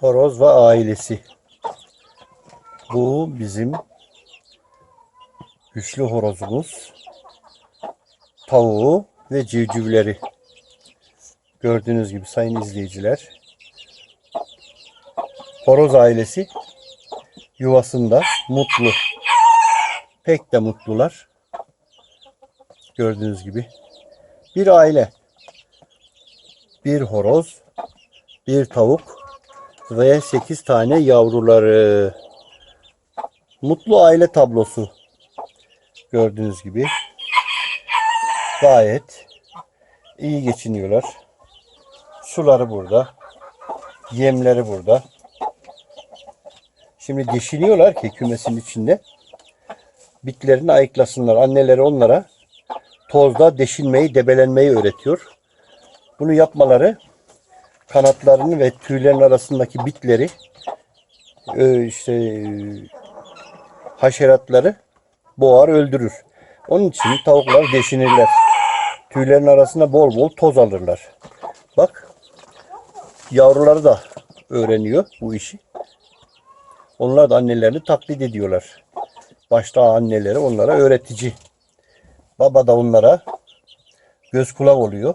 Horoz ve ailesi. Bu bizim güçlü horozumuz. Tavuğu ve civcivleri. Gördüğünüz gibi sayın izleyiciler. Horoz ailesi yuvasında mutlu. Pek de mutlular. Gördüğünüz gibi. Bir aile. Bir horoz, bir tavuk ve 8 tane yavruları. Mutlu aile tablosu. Gördüğünüz gibi. Gayet iyi geçiniyorlar. Suları burada. Yemleri burada. Şimdi deşiniyorlar ki kümesin içinde. Bitlerini ayıklasınlar. Anneleri onlara tozda deşinmeyi, debelenmeyi öğretiyor. Bunu yapmaları kanatlarını ve tüylerin arasındaki bitleri e, işte e, haşeratları boğar öldürür. Onun için tavuklar deşinirler. Tüylerin arasında bol bol toz alırlar. Bak yavruları da öğreniyor bu işi. Onlar da annelerini taklit ediyorlar. Başta anneleri onlara öğretici. Baba da onlara göz kulak oluyor.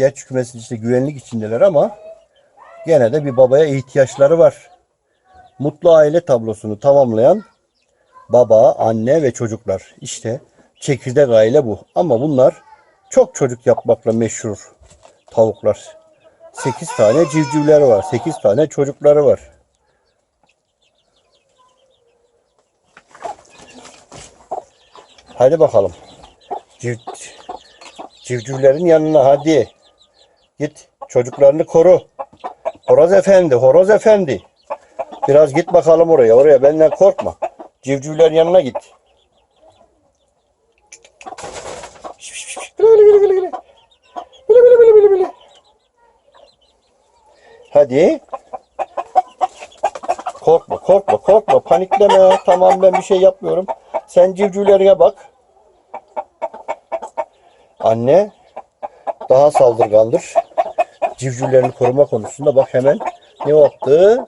Gerçi kümesin işte güvenlik içindeler ama gene de bir babaya ihtiyaçları var. Mutlu aile tablosunu tamamlayan baba, anne ve çocuklar. İşte çekirdek aile bu. Ama bunlar çok çocuk yapmakla meşhur tavuklar. 8 tane civcivleri var. 8 tane çocukları var. Hadi bakalım. Civ, civcivlerin yanına hadi. Git çocuklarını koru. Horoz efendi, horoz efendi. Biraz git bakalım oraya. Oraya benden korkma. Civcivlerin yanına git. Bile bile bile bile bile. Bile bile bile. Hadi. Korkma, korkma, korkma. Panikleme. Tamam ben bir şey yapmıyorum. Sen civcivlerine bak. Anne daha saldırgandır. Civcivlerini koruma konusunda bak hemen ne yaptı?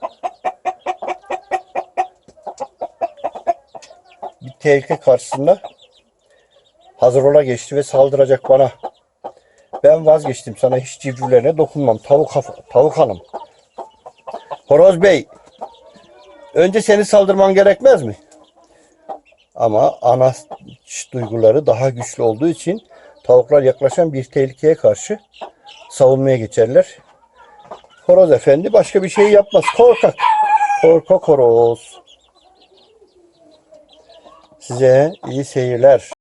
Bir tehlike karşısında hazır ola geçti ve saldıracak bana. Ben vazgeçtim sana hiç civcivlerine dokunmam. Tavuk, tavuk hanım. Horoz Bey. Önce seni saldırman gerekmez mi? Ama ana duyguları daha güçlü olduğu için tavuklar yaklaşan bir tehlikeye karşı savunmaya geçerler. Horoz efendi başka bir şey yapmaz. Korkak. Korkak horoz. Size iyi seyirler.